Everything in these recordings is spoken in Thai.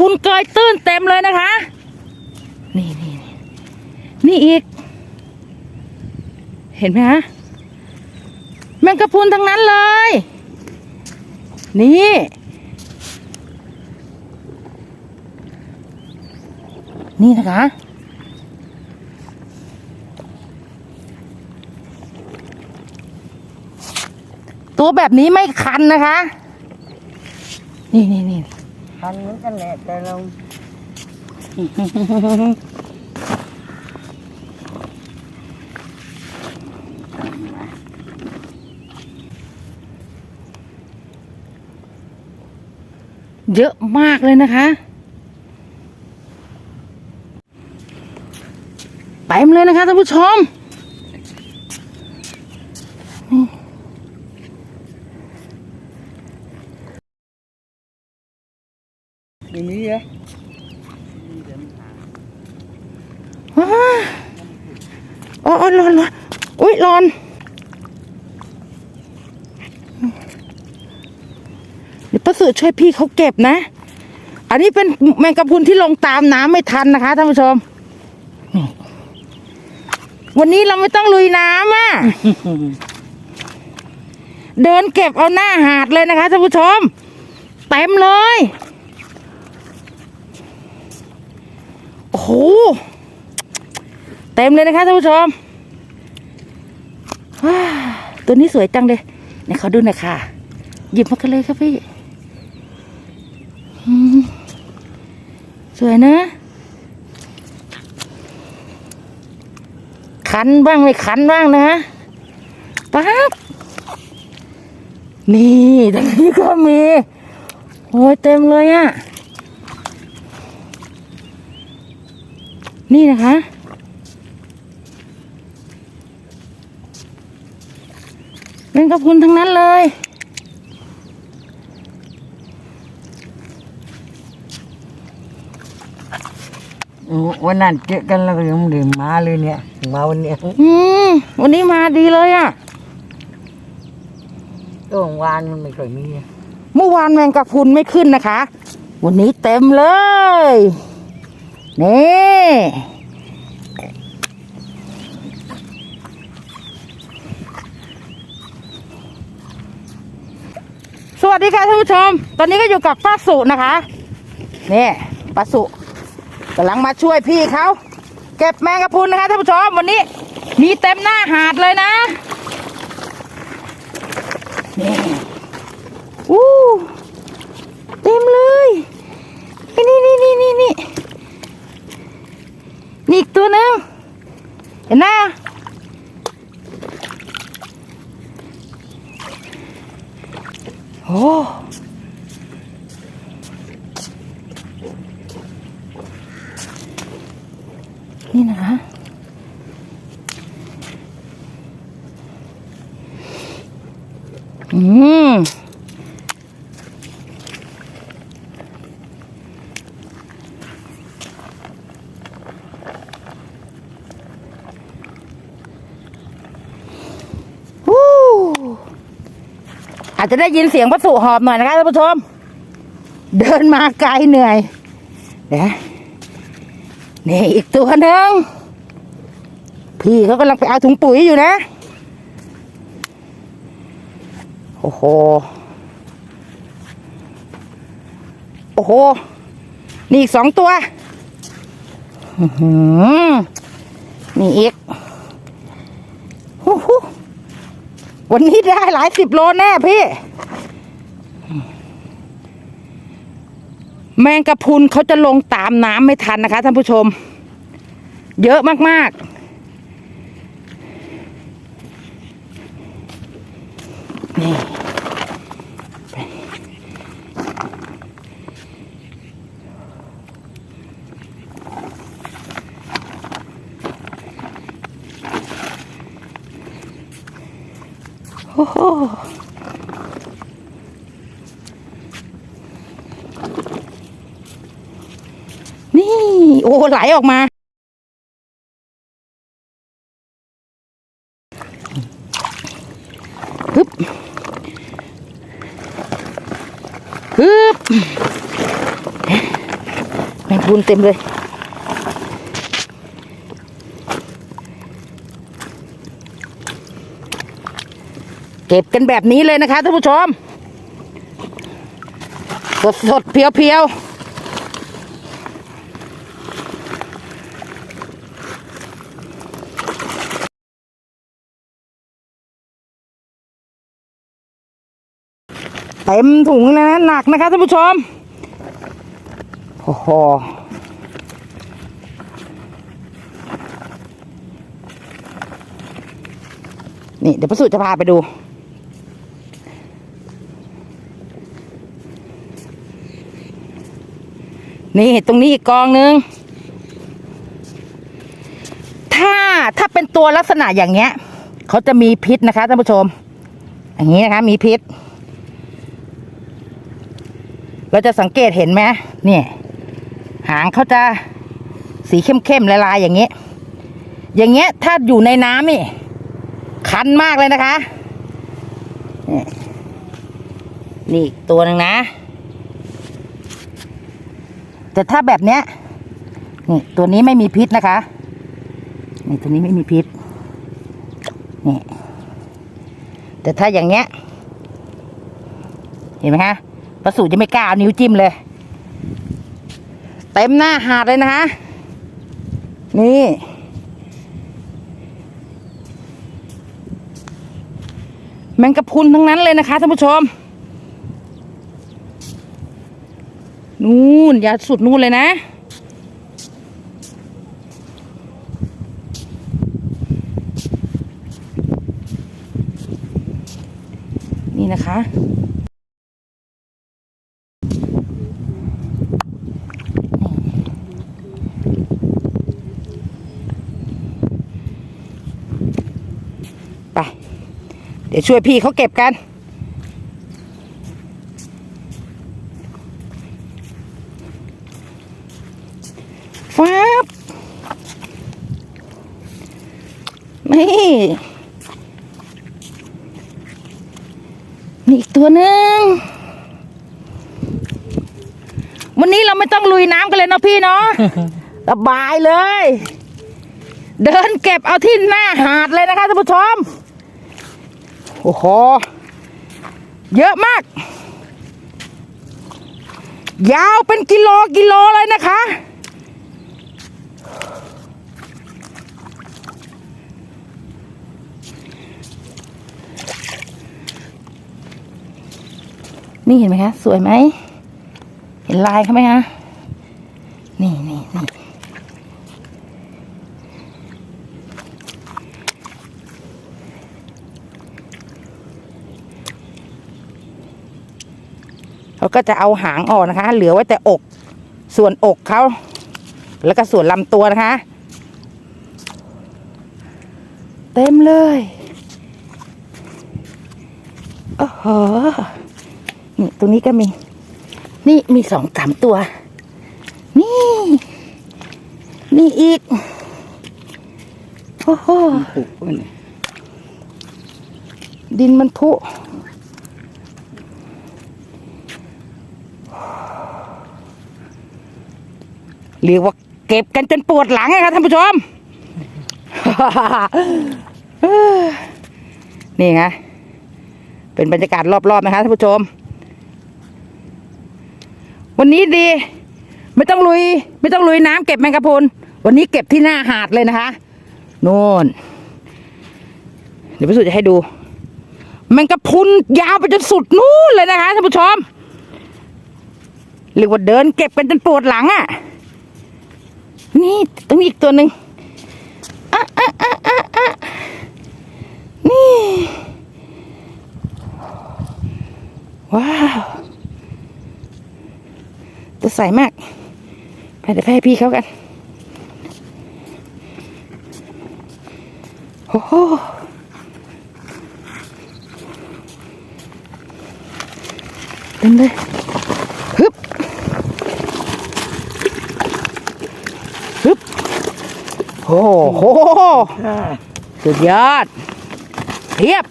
พรุนเกยตื้นเต็มเลยนะคะ นี่นี่นี่นี่อีก เห็นไหมฮะแมงกะพรุนทั้งนั้นเลย นี่นี่นะคะ ตัวแบบนี้ไม่คันนะคะ นี่นี่นี่ คันเหมือนกันแหละแต่เราเยอะมากเลยนะคะเต็มเลยนะคะท่านผู้ชม อย่างนี้เหรอว้าอ๋อร้อนร้อนอุ้ยร้อนเดี๋ยวป้าสือช่วยพี่เขาเก็บนะ อันนี้เป็นแมงกะพรุนที่ลงตามน้ำไม่ทันนะคะท่านผู้ชม วันนี้เราไม่ต้องลุยน้ำอะ เดินเก็บเอาหน้าหาดเลยนะคะท่านผู้ชม เต็มเลย โอ้โห เต็มเลยนะคะท่านผู้ชม ตัวนี้สวยจังเลยเนี่ยเขาดูหน่อยค่ะ หยิบมากันเลยครับพี่ สวยนะ คันบ้างไม่คันบ้างนะปั๊บนี่ตรงนี้ก็มี โอ้ยเต็มเลยอะ่ะ นี่นะคะ เป็นกระพุนทั้งนั้นเลย วันนั้นเจอกันแล้วก็ยังไม่ได้มาเลยเนี่ยมาวันเนี้ยอืมวันนี้มาดีเลยอะ่ะตัววานมันไม่ค่อยมีเมื่อวานแมงกะพรุนไม่ขึ้นนะคะ วันนี้เต็มเลย นี่สวัสดีค่ะท่านผู้ชม ตอนนี้ก็อยู่กับป้าสุนะคะนี่ป้าสุกำลังมาช่วยพี่เขา เก็บแมงกะพรุนนะคะท่านผู้ชม วันนี้มีเต็มหน้าหาดเลยนะ นี่ อู้เต็มเลยนี่นี่นี่นี่นี่นี่อีกตัวหนึ่ง เห็นหน้าโอ้นี่นะคะอืม วู้ อาจจะได้ยินเสียงพระสุหอบหน่อยนะคะท่านผู้ชม เดินมาไกลเหนื่อยเดี๋ยวนี่อีกตัวหนึ่งพี่เขากำลังไปเอาถุงปุ๋ยอยู่นะ โอ้โห โอ้โห นี่อีกสองตัวนี่อีกฮู้ วันนี้ได้หลายสิบโลแน่พี่ แมงกะพุนเขาจะลงตามน้ำไม่ทันนะคะท่านผู้ชม เยอะมากๆ โอ้โหนี่ โอ้ไหลออกมา ฮึบ ฮึบแมงพุนเต็มเลย เก็บกันแบบนี้เลยนะคะท่านผู้ชม สดสดๆเพียวเพียวๆเต็มถุงเลยนะหนักนะคะท่านผู้ชม โอ้โหนี่เดี๋ยวพระสุจะพาไปดู นี่ตรงนี้อีกกองหนึ่งถ้าถ้าเป็นตัวลักษณะอย่างเงี้ย เขาจะมีพิษนะคะท่านผู้ชม อย่างนี้นะคะ มีพิษ เราจะสังเกตเห็นไหมเนี่ยหางเขาจะสีเข้มๆลายๆอย่างเงี้ยอย่างเงี้ย ถ้าอยู่ในน้ำนี่คันมากเลยนะคะ นี่นี่อีกตัวหนึ่งนะ แต่ถ้าแบบเนี้ยนี่ตัวนี้ไม่มีพิษนะคะนี่ตัวนี้ไม่มีพิษนี่แต่ถ้าอย่างเงี้ย เห็นไหมคะประสูจะไม่กล้าเอานิ้วจิ้มเลย เต็มหน้าหาดเลยนะคะนี่แมงกะพุนทั้งนั้นเลยนะคะท่านผู้ชม นู่นยาสุดนู่นเลยนะ นี่นะคะไป เดี๋ยวช่วยพี่เขาเก็บกัน ฟ้าบนี่ นี่อีก ตัวหนึ่งวันนี้เราไม่ต้องลุยน้ำกันเลยเนาะพี่เนาะสบายเลย เดินเก็บเอาที่หน้าหาดเลยนะคะท่านผู้ชมโอ้โหเยอะมาก ยาวเป็นกิโลกิโลเลยนะคะ นี่เห็นไหมคะ สวยไหม เห็นลายเขาไหมคะ นี่นี่นี่เขาก็จะเอาหางออกนะคะ เหลือไว้แต่อก ส่วนอกเขา แล้วก็ส่วนลำตัวนะคะ เต็มเลย โอ้โห นี่ตรงนี้ก็มี นี่มีสองสามตัว นี่ นี่อีก โอ้โหดินมันพุเรียกว่าเก็บกันจนปวดหลังเลยค่ะท่านผู้ชม นี่ไงเป็นบรรยากาศรอบๆนะคะท่านผู้ชม วันนี้ดี ไม่ต้องลุย ไม่ต้องลุยน้ำเก็บแมงกะพรุนวันนี้เก็บที่หน้าหาดเลยนะคะโน่นเดี๋ยวพิสูจน์จะให้ดู แมงกะพรุนยาวไปจนสุดนู่นเลยนะคะท่านผู้ชมเรียกว่าเดินเก็บกันจนปวดหลังอะ่ะ นี่ต้องมีอีกตัวหนึ่งอะอะอะอะอะนี่ ว้าว ตัวใสมากไปเดี๋ยวไปให้พี่เขากันโอ้โหเต็มเลยฮึบฮึบโอ้โหสุดยอดเทียบ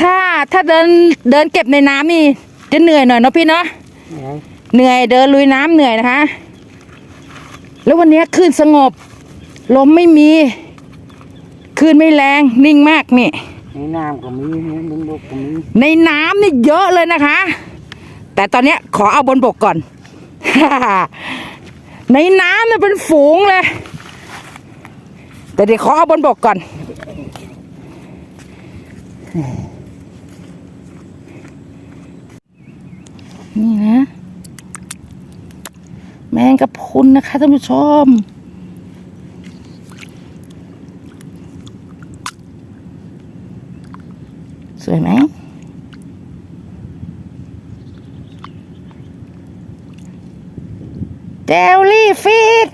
ถ้าถ้าเดินเดินเก็บในน้ำนี่จะเหนื่อยหน่อยเนาะพี่เนาะไหนเหนื่อยเดินลุยน้ำเหนื่อยนะคะ แล้ววันนี้คลื่นสงบ ลมไม่มีคลื่นไม่แรงนิ่งมากนี่ในน้ำก็มีในบนบกก็มีในน้ำนี่เยอะเลยนะคะ แต่ตอนเนี้ยขอเอาบนบกก่อน ในน้ำเนี่ยเป็นฝูงเลย แต่เดี๋ยวขอเอาบนบกก่อน นี่นะ แมงกะพรุนนะคะท่านผู้ชมสวยไหมเจลลี่ฟิต